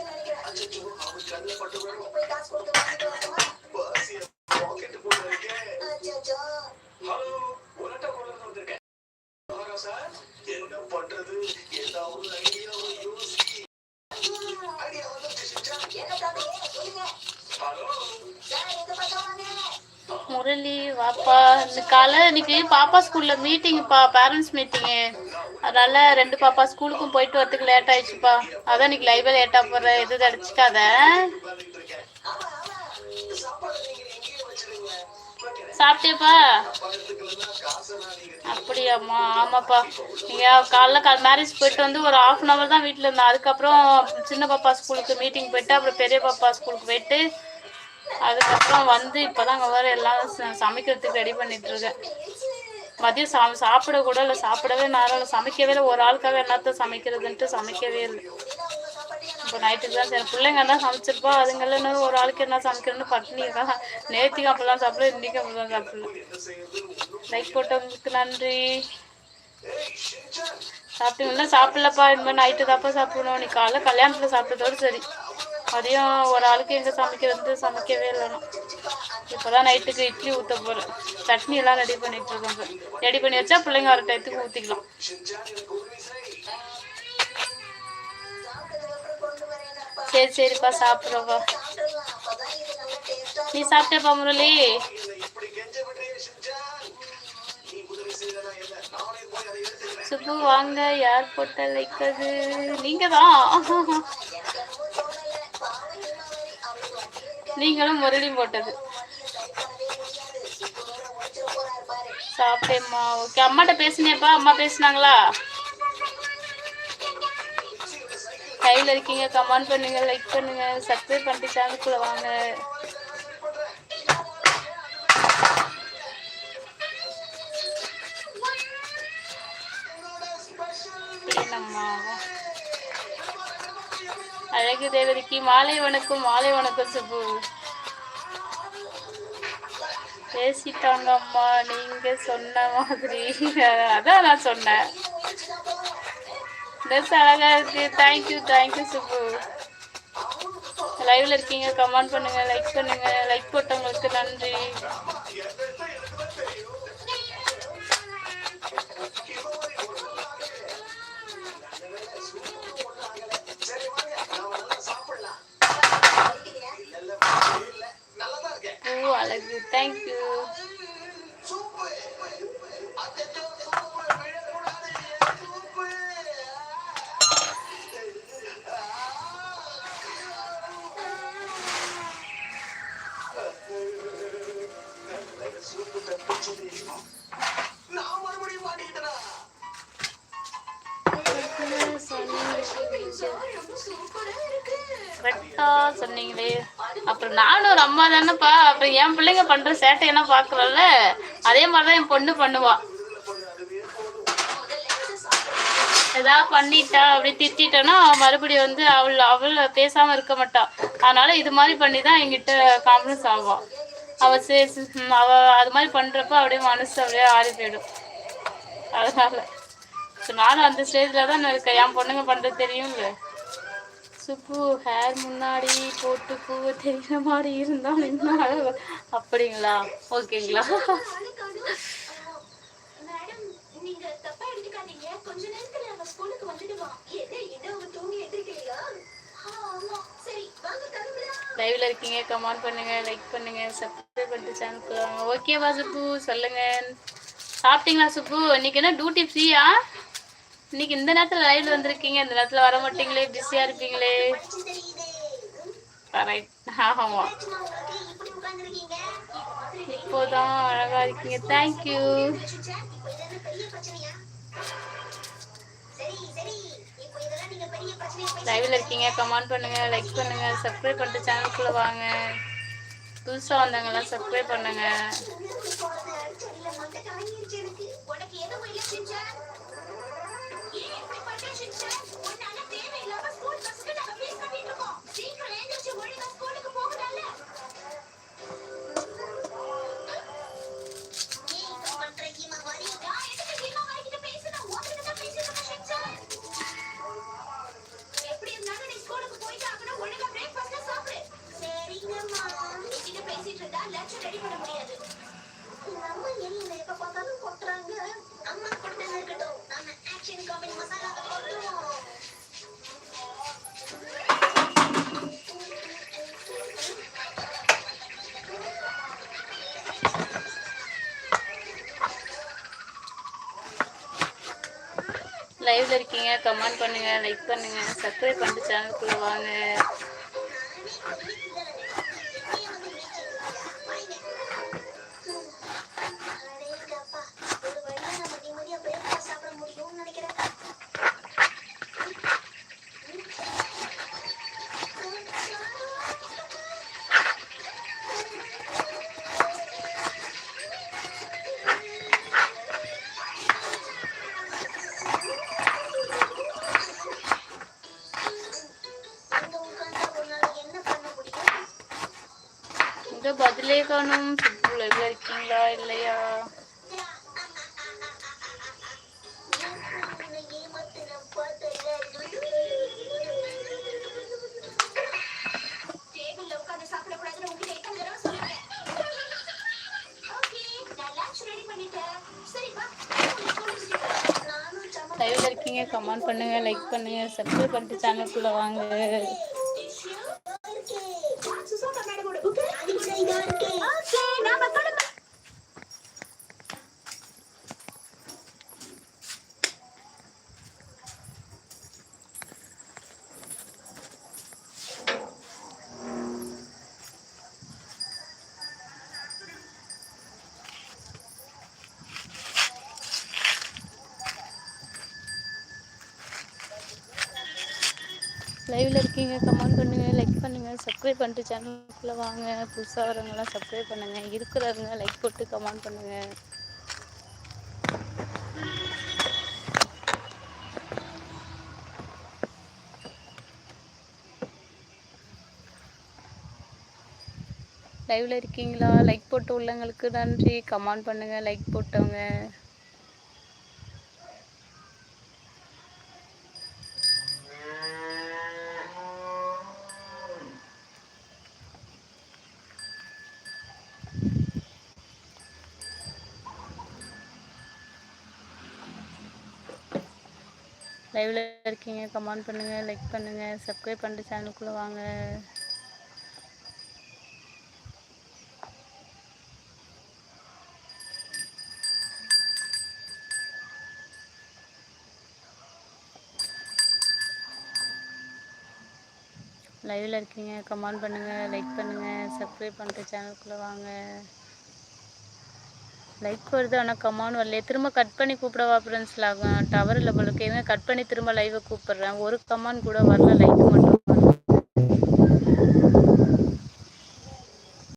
நினைக்கிறேன். போய் காசு கொடுத்து வாங்கிட்டு முரளி வாப்பா இந்த காலை இன்னைக்கு பாப்பா ஸ்கூல்ல மீட்டிங்ப்பா பேரண்ட்ஸ் மீட்டிங்கு அதனால ரெண்டு பாப்பா ஸ்கூலுக்கும் போயிட்டு வரதுக்கு லேட் ஆயிடுச்சுப்பா. அதான் இன்னைக்கு லைவ்ல லேட்டா போடுற எது தடிச்சுக்காத சாப்பிட்டியப்பா? அப்படியாம்மா ஆமாப்பா. நீங்க காலைல கால் மேரேஜ் போயிட்டு வந்து ஒரு ஹாஃப் அன் ஹவர் தான் வீட்டில் இருந்தேன். அதுக்கப்புறம் சின்ன பாப்பா ஸ்கூலுக்கு மீட்டிங் போயிட்டு அப்புறம் பெரிய பாப்பா ஸ்கூலுக்கு போயிட்டு அதுக்கப்புறம் வந்து இப்போதான் அங்கே வர எல்லாம் ச- சமைக்கிறதுக்கு ரெடி பண்ணிட்டு இருக்கேன் மதியம் சா சாப்பிட கூட இல்லை சாப்பிடவே நேரம் இல்லை. சமைக்கவே இல்லை. ஒரு ஆளுக்காக என்னத்த சமைக்கிறதுன்ட்டு சமைக்கவே இல்லை. இப்போ நைட்டுக்கு தான் சரி. பிள்ளைங்க தான் சமைச்சிருப்பா? அதுங்கள இன்னும் ஒரு ஆளுக்கு என்ன சமைக்கணும்னு பட்டினி தான் நேற்றுக்கு அப்படிலாம் சாப்பிடல இன்றைக்கி அப்படிலாம் சாப்பிடல. லைக் போட்டவங்களுக்கு நன்றி. சாப்பிட்டீங்கன்னா சாப்பிடலப்பா. இனிமேல் மாதிரி நைட்டு தாப்பா சாப்பிடணும். நீ காலைல கல்யாணத்தில் சாப்பிட்டதோடு சரி. மதியம் ஒரு ஆளுக்கு எங்கே சமைக்கிறது சமைக்கவே இல்லைனா இப்போதான் நைட்டுக்கு இட்லி ஊற்ற போகிறேன் சட்னி எல்லாம் ரெடி பண்ணிட்டு இருக்கோம் ரெடி பண்ணி வச்சா பிள்ளைங்க ஒரு டயத்துக்கு ஊற்றிக்கலாம் சரி சரிப்பா சாப்பிட்றவா நீ சாப்பிட்டேப்பா முரளி. சுப்பு வாங்க. யார் போட்ட லைக் அது நீங்க தான் நீங்களும் முரளியும் போட்டது. சாப்பிட்டேம்மா. ஓகே அம்மாட்ட பேசுனியாப்பா? அம்மா பேசுனாங்களா? கையில் இருக்கீங்க. கமெண்ட் பண்ணுங்க லைக் பண்ணுங்க. சப்ஸ்கிரைப் பண்ணிட்டு சேனலுக்குள்ள வாங்க. என்னம்மா? அழகு தேவதைக்கு மாலை வணக்கம் மாலை வணக்கம் சுப்பு. பேசிட்டாங்க அம்மா நீங்க சொன்ன மாதிரி. அதான் நான் சொன்னேன். ட்ரெஸ் அழகா இருக்கு. Thank you thank you Subbu. லைவ்ல இருக்கீங்க கமெண்ட் பண்ணுங்க லைக் பண்ணுங்க. லைக் போட்டவங்களுக்கு நன்றி. அழகு தேங்க்யூ கரெக்டா சொன்னீங்களே. அப்புறம் நானும் ஒரு அம்மா தானேப்பா. அப்புறம் என் பிள்ளைங்க பண்ற சேட்டையெல்லாம் பார்க்கறோம்ல அதே மாதிரி தான் என் பொண்ணு பண்ணுவா. ஏதாவது பண்ணிட்டா அப்படி திட்டிட்டேன்னா மறுபடியும் வந்து அவள் அவள் பேசாம இருக்க மாட்டான் அதனால இது மாதிரி பண்ணி தான் என்கிட்ட காம்ப்ரமைஸ் ஆவா. அவ சரி அவ அது மாதிரி பண்றப்ப அப்படியே மனசு அப்படியே ஆறி போயிடும். அதனால. நானும் அந்த ஸ்டேஜில் தான் நான் இருக்கேன். என் பொண்ணுங்க பண்ணுறது தெரியும்ல. சுப்பு ஹேர் முன்னாடி போட்டு பூவை தெரியுற மாதிரி இருந்தாலும் இன்னும் அழகு. அப்படிங்களா? ஓகேங்களா? என்ன லைவ்ல இருக்கீங்க. கமெண்ட் பண்ணுங்க. லைக் பண்ணுங்க. சப்ஸ்கிரைப் பண்ணிட்டு வாங்க. ஓகேவா சுப்பு. சொல்லுங்க. சாப்பிட்டீங்களா சுப்பு? இன்னைக்கு என்ன டியூட்டி ஃப்ரீயா இன்னைக்கு இந்த நேரத்தில் லைவ்ல வந்திருக்கீங்க இந்த நேரத்தில் வர மாட்டீங்களே பிஸியாக இருப்பீங்களே. ஆமா. இப்போதான் அழகா இருக்கீங்க. தேங்க்யூ லைவ்ல இருக்கீங்க. கமெண்ட் பண்ணுங்க லைக் பண்ணுங்க சப்ஸ்கிரைப் பண்ணிட்டு சேனலுக்குள்ள வாங்க. புதுசா வந்தவங்கலாம் சப்ஸ்கிரைப் பண்ணுங்க. லைவ்ல இருக்கீங்க கமெண்ட் பண்ணுங்க லைக் பண்ணுங்க சப்ஸ்கிரைப் பண்ணிட்டு சேனலுக்குள்ள வாங்க. உன்னை காணும் போறேன். இருக்கீங்களா இல்லையா லைவ்ல இருக்கீங்க கமெண்ட் பண்ணுங்க லைக் பண்ணுங்க சப்ஸ்கிரைப் பண்ணிட்டு சேனலுக்குள்ள வாங்க tissue இருக்கு. சுசாதா மேடமோட book அது கூட இதா இருக்கு. Okay, நாம கிளம்ப- லைவ்ல இருக்கீங்க கமெண்ட் பண்ணுங்க லைக் பண்ணுங்க சப்ஸ்கிரைப் பண்ணிட்டு சேனலுக்குள்ள வாங்க. புதுசாக வரவங்கலாம் சப்ஸ்கிரைப் பண்ணுங்க. இருக்கிறவங்க லைக் போட்டு கமெண்ட் பண்ணுங்க. லைவ்ல இருக்கீங்களா? லைக் போட்டு உள்ளவங்களுக்கு நன்றி. கமெண்ட் பண்ணுங்க லைக் போட்டவங்க. லைவ்ல இருக்கீங்க கமெண்ட் பண்ணுங்க லைக் பண்ணுங்க சப்ஸ்கிரைப் பண்ணிட்டு சேனலுக்குள்ள வாங்க. லைவ்ல இருக்கீங்க கமெண்ட் பண்ணுங்க லைக் பண்ணுங்க சப்ஸ்கிரைப் பண்ணிட்டு சேனலுக்குள்ள வாங்க. லைக் வருது. ஆனால் கமெண்ட் வரலையே. திரும்ப கட் பண்ணி கூப்பிடவா ஃப்ரெண்ட்ஸ் டவர் இல்லை போல. கட் பண்ணி திரும்ப லைவை கூப்பிட்றேன். ஒரு கமான் கூட வரல. லைக் மட்டும்.